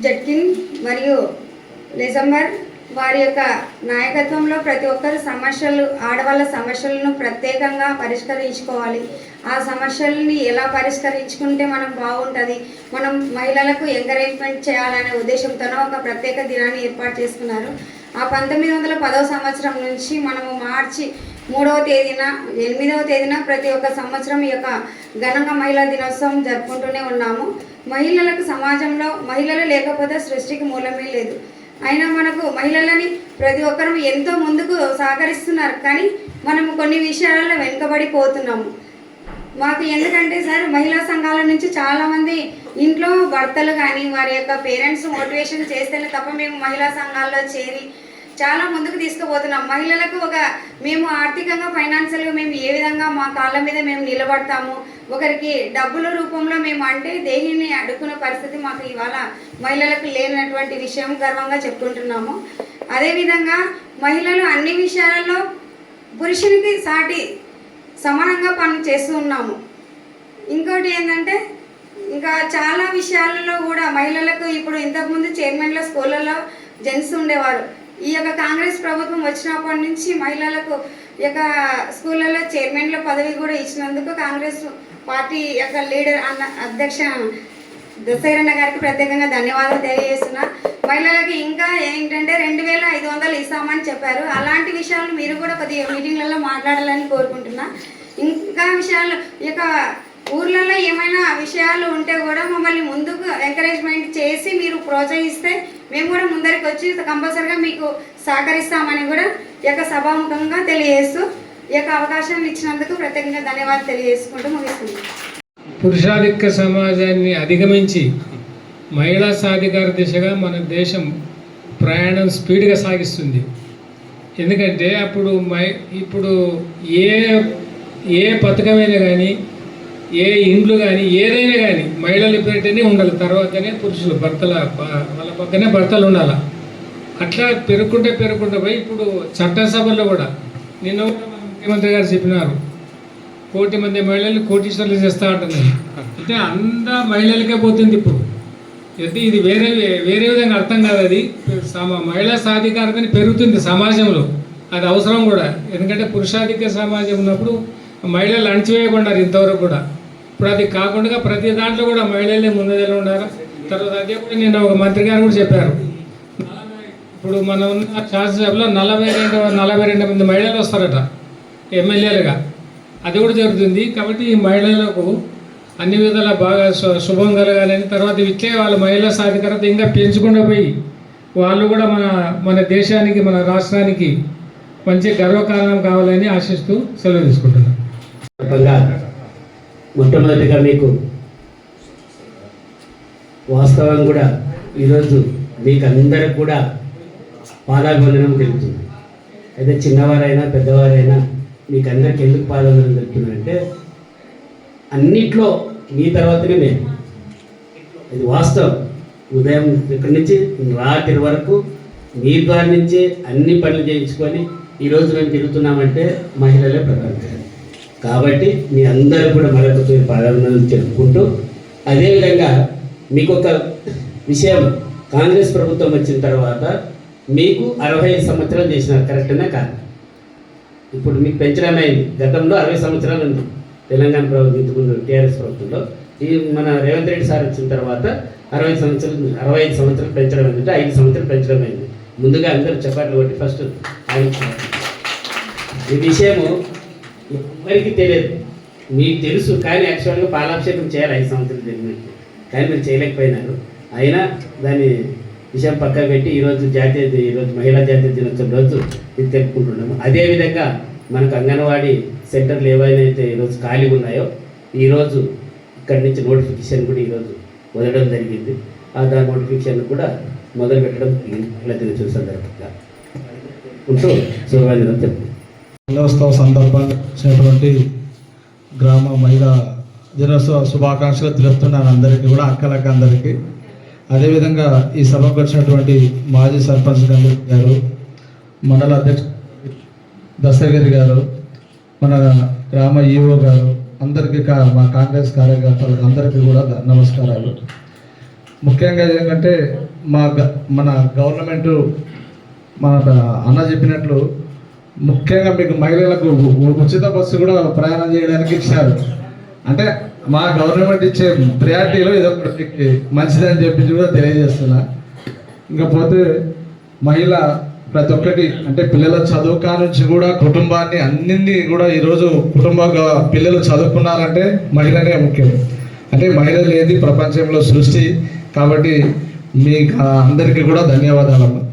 జట్కిన్ మరియు నిజంబర్ వారి యొక్క నాయకత్వంలో ప్రతి ఒక్కరు సమస్యలు ఆడవాళ్ళ సమస్యలను ప్రత్యేకంగా పరిష్కరించుకోవాలి. ఆ సమస్యల్ని ఎలా పరిష్కరించుకుంటే మనం బాగుంటుంది? మనం మహిళలకు ఎంకరేజ్మెంట్ చేయాలనే ఉద్దేశంతోనో ఒక ప్రత్యేక దినాన్ని ఏర్పాటు చేసుకున్నారు. ఆ పంతొమ్మిది వందల పదవ సంవత్సరం నుంచి మనము మార్చి మూడవ తేదీన ఎనిమిదవ తేదీన ప్రతి ఒక్క సంవత్సరం ఈ యొక్క ఘనంగా మహిళా దినోత్సవం జరుపుకుంటూనే ఉన్నాము. మహిళలకు సమాజంలో మహిళలు లేకపోతే సృష్టికి మూలమే లేదు. అయినా మనకు మహిళలని ప్రతి ఒక్కరూ ఎంతో ముందుకు సహకరిస్తున్నారు. కానీ మనము కొన్ని విషయాలలో వెనుకబడిపోతున్నాము. మాకు ఎందుకంటే సార్ మహిళా సంఘాల నుంచి చాలామంది ఇంట్లో భర్తలు కానీ వారి యొక్క పేరెంట్స్ మోటివేషన్ చేస్తేనే తప్ప మేము మహిళా సంఘాల్లో చేరి చాలా ముందుకు తీసుకుపోతున్నాం. మహిళలకు ఒక మేము ఆర్థికంగా ఫైనాన్షియల్గా మేము ఏ విధంగా మా కాళ్ళ మీద మేము నిలబడతాము ఒకరికి డబ్బుల రూపంలో మేము అంటే దేహిని అడుక్కునే పరిస్థితి మాకు ఇవాళ మహిళలకు లేనటువంటి విషయం గర్వంగా చెప్పుకుంటున్నాము. అదేవిధంగా మహిళలు అన్ని విషయాలలో పురుషునికి సాటి సమానంగా పని చేస్తూ ఉన్నాము. ఇంకోటి ఏంటంటే ఇంకా చాలా విషయాలలో కూడా మహిళలకు ఇప్పుడు ఇంతకుముందు చైర్మన్ల స్కూళ్ళలో జెంట్స్ ఉండేవారు. ఈ యొక్క కాంగ్రెస్ ప్రభుత్వం వచ్చినప్పటి నుంచి మహిళలకు ఈ యొక్క స్కూళ్ళలో చైర్మన్ల పదవి కూడా ఇచ్చినందుకు కాంగ్రెస్ పార్టీ యొక్క లీడర్ అన్న అధ్యక్ష దశరన్న గారికి ప్రత్యేకంగా ధన్యవాదాలు తెలియజేస్తున్నా. మహిళలకి ఇంకా ఏంటంటే రెండు వేల ఐదు వందలు ఇస్తామని చెప్పారు. అలాంటి విషయాలు మీరు కూడా కొద్దిగా మీటింగ్లలో మాట్లాడాలని కోరుకుంటున్నా. ఇంకా విషయాలు ఈ యొక్క ఊర్లలో ఏమైనా విషయాలు ఉంటే కూడా మమ్మల్ని ముందుకు ఎంకరేజ్మెంట్ చేసి మీరు ప్రోత్సహిస్తే మేము కూడా ముందరికి వచ్చి కంపల్సరిగా మీకు సహకరిస్తామని కూడా ఈ యొక్క సభాముఖంగా తెలియజేస్తూ ఈ యొక్క అవకాశం ఇచ్చినందుకు ప్రత్యేకంగా ధన్యవాదాలు తెలియజేసుకుంటూ ముగిస్తున్నాం. పురుషాధిక్య సమాజాన్ని అధిగమించి మహిళా సాధికార దిశగా మన దేశం ప్రయాణం స్పీడ్గా సాగిస్తుంది. ఎందుకంటే అప్పుడు మై ఇప్పుడు ఏ ఏ పథకమైనా కానీ ఏ ఇండ్లు కానీ ఏదైనా కానీ మహిళలు ఎప్పుడైతేనే ఉండాలి. తర్వాతనే పురుషులు భర్తల వాళ్ళ పక్కనే భర్తలు ఉండాలి? అట్లా పెరుగుకుంటే పెరుగుకుంటే పోయి ఇప్పుడు చట్టసభల్లో కూడా నిన్న ముఖ్యమంత్రి గారు చెప్పినారు. కోటి మంది మహిళలు కోటీశ్వర్లు చేస్తా అంటున్నారు అంటే అంద మహిళలకే పోతుంది ఇప్పుడు. అయితే ఇది వేరే వేరే విధంగా అర్థం కాదు అది. మహిళా సాధికారతని పెరుగుతుంది సమాజంలో. అది అవసరం కూడా. ఎందుకంటే పురుషాధిక సమాజం ఉన్నప్పుడు మహిళలు అణచివేయకుండా ఇంతవరకు కూడా. ఇప్పుడు అది కాకుండా ప్రతి దాంట్లో కూడా మహిళలే ముందజలు ఉన్నారు తర్వాత అదే కూడా నేను ఒక మంత్రి గారు కూడా చెప్పారు. ఇప్పుడు మనం ఉన్న శాసనసభలో నలభై రెండు నలభై రెండు మంది మహిళలు వస్తారట ఎమ్మెల్యేలుగా. అది కూడా జరుగుతుంది. కాబట్టి ఈ మహిళలకు అన్ని విధాల బాగా శుభం కలగాలని తర్వాత ఇట్లే వాళ్ళ మహిళా సాధికారత ఇంకా పెంచుకుంటూ పోయి వాళ్ళు కూడా మన మన దేశానికి మన రాష్ట్రానికి మంచి గర్వకారణం కావాలని ఆశిస్తూ సెలవు తీసుకుంటున్నాను మొట్టమొదటిగా మీకు వాస్తవం కూడా ఈరోజు మీకు అందరికి కూడా పాదాభివందనం తెలుగుతుంది అయితే చిన్నవారైనా పెద్దవారైనా మీకు అందరికి ఎందుకు పాదాభివందనం తెలుపుతున్నారంటే అన్నిట్లో మీ తర్వాతనే మేము ఇది వాస్తవం. ఉదయం ఇక్కడి నుంచి రాత్రి వరకు మీ ద్వారా నుంచే అన్ని పనులు చేయించుకొని ఈరోజు మేము తిరుగుతున్నామంటే మహిళలే ప్రధాన కాబట్టి మీ అందరూ కూడా మరొక పాదాభివందనం తెలుపుకుంటూ అదేవిధంగా మీకు ఒక విషయం కాంగ్రెస్ ప్రభుత్వం వచ్చిన తర్వాత మీకు అరవై ఐదు సంవత్సరాలు చేసినారు కరెక్టేనా కాదు? ఇప్పుడు మీకు పెంచడమే గతంలో అరవై సంవత్సరాలు ఉంది. తెలంగాణ ప్రభుత్వం ఇంతకుముందు టీఆర్ఎస్ ప్రభుత్వంలో. ఈ మన రేవంత్ రెడ్డి సార్ వచ్చిన తర్వాత అరవై సంవత్సరాలు అరవై ఐదు సంవత్సరాలు పెంచడం అంటే ఐదు సంవత్సరాలు పెంచడం అయింది. ముందుగా అందరూ చప్పట్లు కొట్టి ఫస్ట్ ఈ విషయము ఎవరికి తెలియదు. మీకు తెలుసు కానీ యాక్చువల్గా పాలాభిషేకం చేయాలి ఐదు సంవత్సరాలు జరిగినట్టు. కానీ మీరు చేయలేకపోయినారు. అయినా దాని విషయం పక్కన పెట్టి ఈరోజు జాతీయ ఈరోజు మహిళా జాతీయ దినోత్సవం రోజు ఇది తెలుపుకుంటున్నాము అదేవిధంగా మనకు అంగన్వాడీ సెంటర్లు ఏవైతే ఈరోజు ఖాళీ ఉన్నాయో ఈరోజు ఇక్కడి నుంచి నోటిఫికేషన్ కూడా ఈరోజు వదలడం జరిగింది. ఆ దాని నోటిఫికేషన్ కూడా మొదలు పెట్టడం మహిళా దినోత్సవం సందర్భంగా. ఉంటూ శుభవాదినం తెలుపు దినోత్సవ సందర్భంగా వచ్చినటువంటి గ్రామ మహిళా దినోత్సవ శుభాకాంక్షలు తెలుపుతున్నాను అందరికీ కూడా అక్కలకి అందరికీ అదేవిధంగా ఈ సభకు వచ్చినటువంటి మాజీ సర్పంచ్ గారు మండల అధ్యక్ష దశగిరి గారు మన గ్రామ ఈఓ గారు అందరికీ కా- మా కాంగ్రెస్ కార్యకర్తలకు అందరికీ కూడా నమస్కారాలు. ముఖ్యంగా ఏంటంటే మా గ- మన గవర్నమెంట్ మన అన్న చెప్పినట్లు ముఖ్యంగా మీకు మహిళలకు ఉచిత బస్సు కూడా ప్రయాణం చేయడానికి ఇచ్చారు. అంటే మా గవర్నమెంట్ ఇచ్చే ప్రయారిటీలో ఇది ఒకటి మంచిదని చెప్పి కూడా తెలియజేస్తున్నా. ఇంకా పోతే మహిళ ప్రతి ఒక్కటి అంటే పిల్లల చదువు నుంచి కూడా కుటుంబాన్ని అన్నింటినీ కూడా ఈరోజు కుటుంబ పిల్లలు చదువుకున్నారంటే మహిళనే ముఖ్యం. అంటే మహిళ లేని ప్రపంచంలో సృష్టి కాబట్టి మీ అందరికీ కూడా ధన్యవాదాలు